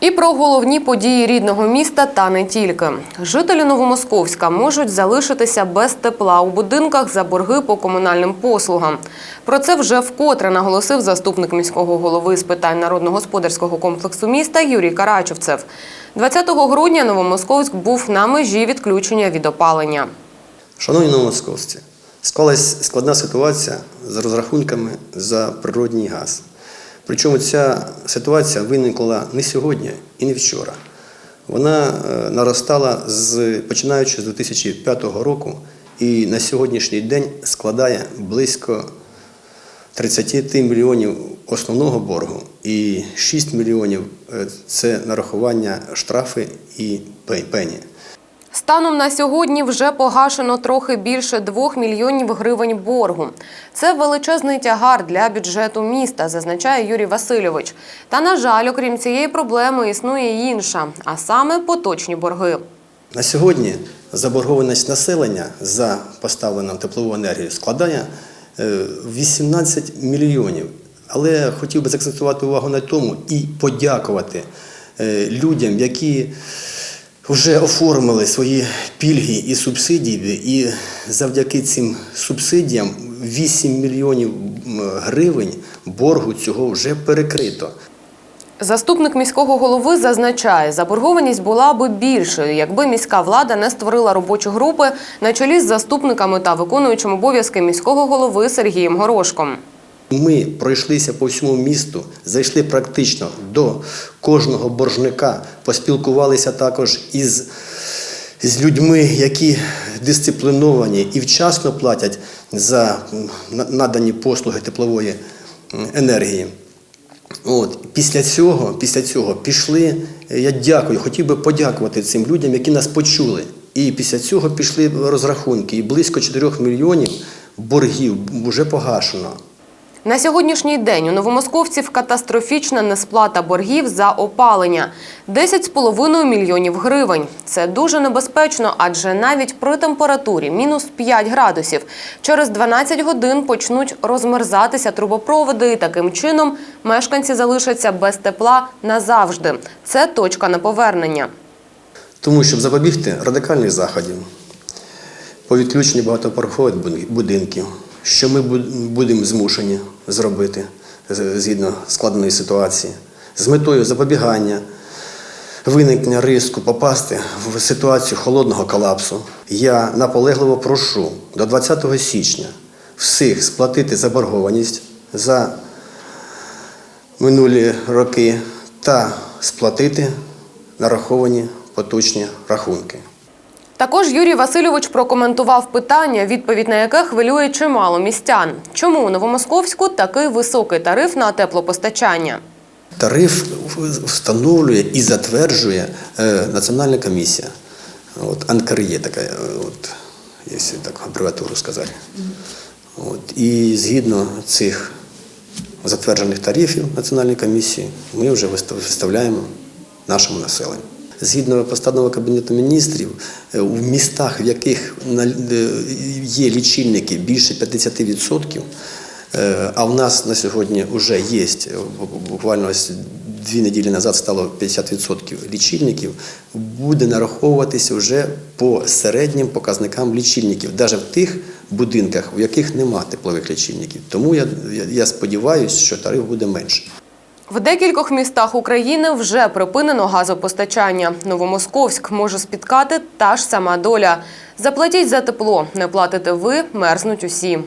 І про головні події рідного міста та не тільки. Жителі Новомосковська можуть залишитися без тепла у будинках за борги по комунальним послугам. Про це вже вкотре наголосив заступник міського голови з питань народно-господарського комплексу міста Юрій Карачевцев. 20 грудня Новомосковськ був на межі відключення від опалення. Шановні новомосковці, склалась складна ситуація з розрахунками за природній газ. Причому ця ситуація виникла не сьогодні і не вчора. Вона е, наростала з, починаючи з 2005 року і на сьогоднішній день складає близько 30 мільйонів основного боргу і 6 мільйонів е, це нарахування штрафи і пені. Станом на сьогодні вже погашено трохи більше 2 мільйонів гривень боргу. Це величезний тягар для бюджету міста, зазначає Юрій Васильович. Та на жаль, окрім цієї проблеми, існує інша, а саме поточні борги. На сьогодні заборгованість населення за поставлену теплову енергію складає е, 18 мільйонів. Але хотів би закцентувати увагу на тому і подякувати е, людям, які вже оформили свої пільги і субсидії, і завдяки цим субсидіям 8 мільйонів гривень боргу цього вже перекрито. Заступник міського голови зазначає, заборгованість була би більшою, якби міська влада не створила робочі групи на чолі з заступниками та виконуючим обов'язки міського голови Сергієм Горошком. Ми пройшлися по всьому місту, зайшли практично до кожного боржника, поспілкувалися також із, з людьми, які дисципліновані і вчасно платять за надані послуги теплової енергії. От після цього, після цього пішли. е, Я дякую, хотів би подякувати цим людям, які нас почули. І після цього пішли розрахунки. І близько 4 мільйонів боргів вже погашено. На сьогоднішній день у новомосковців катастрофічна несплата боргів за опалення 10,5 мільйонів гривень. Це дуже небезпечно, адже навіть при температурі мінус 5 градусів через 12 годин почнуть розмерзатися трубопроводи, і таким чином мешканці залишаться без тепла назавжди. Це точка неповернення. Тому, щоб запобігти радикальних заходів по відключенню багатоповерхових буди- будинків, що ми будемо змушені зробити згідно складної ситуації, з метою запобігання виникнення риску попасти в ситуацію холодного колапсу, я наполегливо прошу до 20 січня всіх сплатити заборгованість за минулі роки та сплатити нараховані поточні рахунки. Також Юрій Васильович прокоментував питання, відповідь на яке хвилює чимало містян. Чому у Новомосковську такий високий тариф на теплопостачання? Тариф встановлює і затверджує е, Національна комісія. От, АНКРЄ така, е, от, якщо так абревіатуру сказати. От, і згідно цих затверджених тарифів Національної комісії ми вже виставляємо нашому населенню. Згідно постанови Кабінету міністрів, е, в містах, в яких е, є лічильники більше 50%, е, а в нас на сьогодні вже є, е, буквально ось дві неділі назад стало 50% лічильників, буде нараховуватися вже по середнім показникам лічильників, навіть в тих будинках, у яких нема теплових лічильників. Тому я, сподіваюся, що тариф буде менший. В декількох містах України вже припинено газопостачання. Новомосковськ може спіткати та ж сама доля. Заплатіть за тепло, не платите ви, мерзнуть усі.